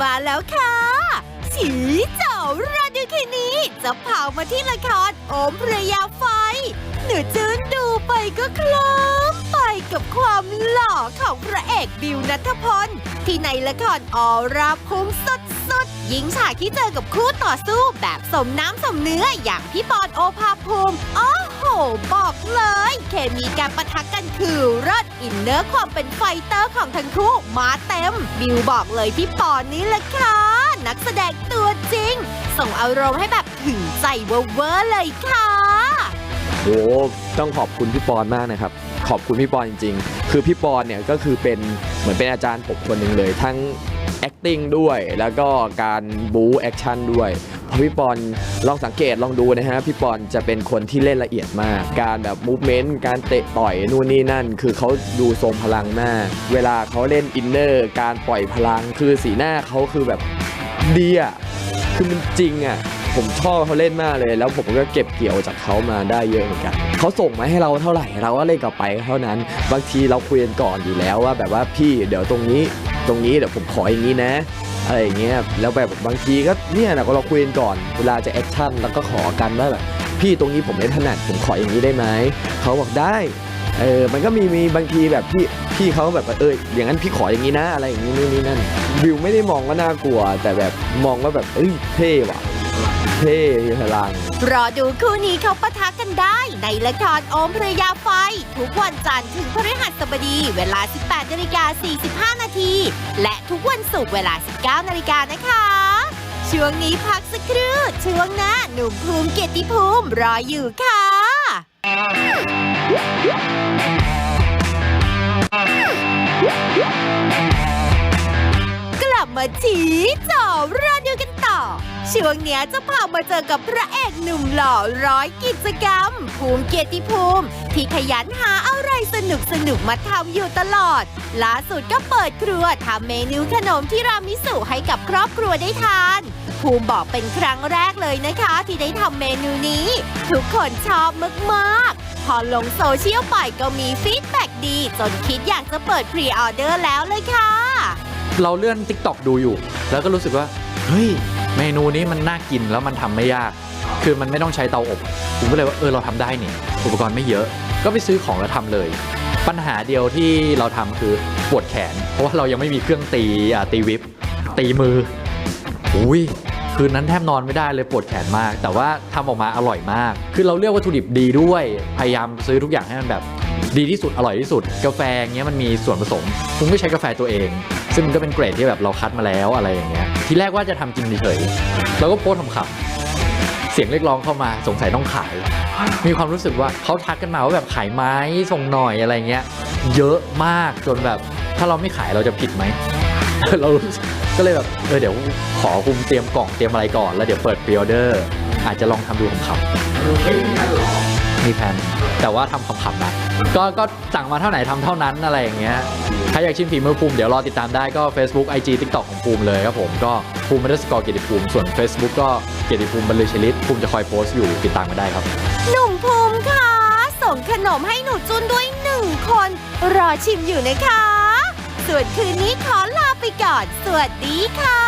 มาแล้วค่ะสีเจ้าราดูคืนนี้จะพามาที่ละครโอมพระยาไฟ หนูจืนดูไปก็เคลิ้มไปกับความหล่อของพระเอกบิวนัทพล ที่ในละครออราพุ่งสุดสุดๆยิงฉากที่เจอกับคู่ต่อสู้แบบสมน้ำสมเนื้ออย่างพี่ปอนโอภาภูมิ โอ้โห บอกเลย เคมีการปะทะกันคือรสอินเนอร์ความเป็นไฟเตอร์ของทั้งคู่มาเต็ม บิวบอกเลยพี่ปอนนี่แหละค่ะ นักแสดงตัวจริง ส่งอารมณ์ให้แบบถึงใจเวอร์เลยค่ะโอ้ต้องขอบคุณพี่ปอนมากนะครับ ขอบคุณพี่ปอนจริง ๆ คือพี่ปอนเนี่ยก็คือเป็นเหมือนเป็นอาจารย์ผมคนหนึ่งเลย ทั้ง acting ด้วย แล้วก็การบู๊แอคชั่นด้วย พี่ปอนลองสังเกตลองดูนะฮะพี่ปอนจะเป็นคนที่เล่นละเอียดมาก การแบบมูฟเมนต์การเตะต่อยนู่นนี่นั่น คือเขาดูทรงพลังมากเวลาเขาเล่นอินเนอร์การปล่อยพลังคือสีหน้าเขาคือแบบดีอะคือมันจริงอะผมชอบเขาเล่นมากเลย แล้วผมก็เก็บเกี่ยวจากเขามาได้เยอะเหมือนกันเขาส่งมาให้เราเท่าไหร่เราก็เล่นกลับไปเท่านั้น บางทีเราคุยกันก่อนอยู่แล้วว่าแบบว่าพี่เดี๋ยวตรงนี้ตรงนี้เดี๋ยวผมขออย่างนี้นะ อะไรอย่างเงี้ยแล้วแบบบางทีก็เนี่ยนะก็เราคุยกันก่อน เวลาจะแอคชั่นแล้วก็ขอกันว่าแบบพี่ตรงนี้ผมไม่ถนัดผมขออย่างนี้ได้ไหมเขาบอกได้เออมันก็มีมีบางทีแบบพี่พี่เขาแบบเอออย่างนั้นพี่ขออย่างนี้นะอะไรอย่างนี้นู่นนี่นั่นวิวไม่ได้มองว่าน่ากลัว แต่แบบมองว่าแบบเอ้ยเท่ว่ะ เท่มีพลัง รอดูคู่นี้เขาปะทะกันได้ ในละครโอมพระยาไฟ ทุกวันจันทร์ถึงพฤหัสบดี เวลา 18นาฬิกา45 นาที และทุกวันศุกร์เวลา 19นาฬิกานะคะ ช่วงนี้พักสักครู่ ช่วงหน้าหนุ่มภูมิเกียรติภูมิรออยู่ค่ะ กลับมาทีจอ ช่วงเนี้ยจะพามาเจอกับพระเอกหนุ่มหล่อร้อยกิจกรรม ภูมิเกียรติภูมิ ที่ขยันหาอะไรสนุกสนุกมาทำอยู่ตลอด ล่าสุดก็เปิดครัวทำเมนูขนมที่รามิสุให้กับครอบครัวได้ทาน ภูมิบอกเป็นครั้งแรกเลยนะคะ ที่ได้ทำเมนูนี้ ทุกคนชอบมากๆ พอลงโซเชียลไปก็มีฟีดแบ็กดี จนคิดอยากจะเปิดพรีออเดอร์แล้วเลยค่ะ เราเลื่อน t ิ k t o k ดูอยู่ แล้วก็รู้สึกว่า เฮ้ย เมนูนี้มันน่ากินแล้วมันทำไม่ยาก คือมันไม่ต้องใช้เตาอบ ผมก็เลยว่าเออเราทำได้นี่อุปกรณ์ไม่เยอะ ก็ไปซื้อของแล้วทำเลย ปัญหาเดียวที่เราทำคือปวดแขน เพราะว่าเรายังไม่มีเครื่องตีอ่าตีวิปตีมืออุ้ยคืนนั้นแทบนอนไม่ได้เลยปวดแขนมาก แต่ว่าทำออกมาอร่อยมาก คือเราเลือกวัตถุดิบดีด้วย พยายามซื้อทุกอย่างให้มันแบบดีที่สุดอร่อยที่สุด กาแฟเงี้ยมันมีส่วนผสมผมไม่ใช้กาแฟตัวเอง ซึ่งมันก็เป็นเกรดที่แบบเราคัดมาแล้วอะไรอย่างเงี้ยทีแรกว่าจะทำกินเฉยๆแล้วก็โพสต์ขำๆเสียงเรียกร้องเข้ามาสงสัยต้องขาย มีความรู้สึกว่าเขาทักกันมาว่าแบบขายไม้ส่งหน่อยอะไรเงี้ย เยอะมากจนแบบถ้าเราไม่ขายเราจะผิดไหมเราก็เลยแบบเออเดี๋ยวขอคุมเตรียมกล่องเตรียมอะไรก่อน แล้วเดี๋ยวเปิดพรีออเดอร์อาจจะลองทำดูขำๆ มีแผนแต่ว่าทำขำๆนะก็ก็สั่งมาเท่าไหร่ทำเท่านั้นอะไรอย่างเงี้ยใครอยากชิมฝีมือภูมิเดี๋ยวรอติดตามได้ก็ Facebook IG TikTok ของภูมิเลยครับผมก็ภูมิไม่ได้สกอร์เกียรติภูมิส่วน Facebook ก็เกียรติภูมิบรรลือชลิตภูมิจะคอยโพสต์อยู่ติดตามมาได้ครับ หนุ่มภูมิค่ะส่งขนมให้หนูจุนด้วยหนึ่งคน รอชิมอยู่นะคะ ส่วนคืนนี้ขอลาไปก่อน สวัสดีค่ะ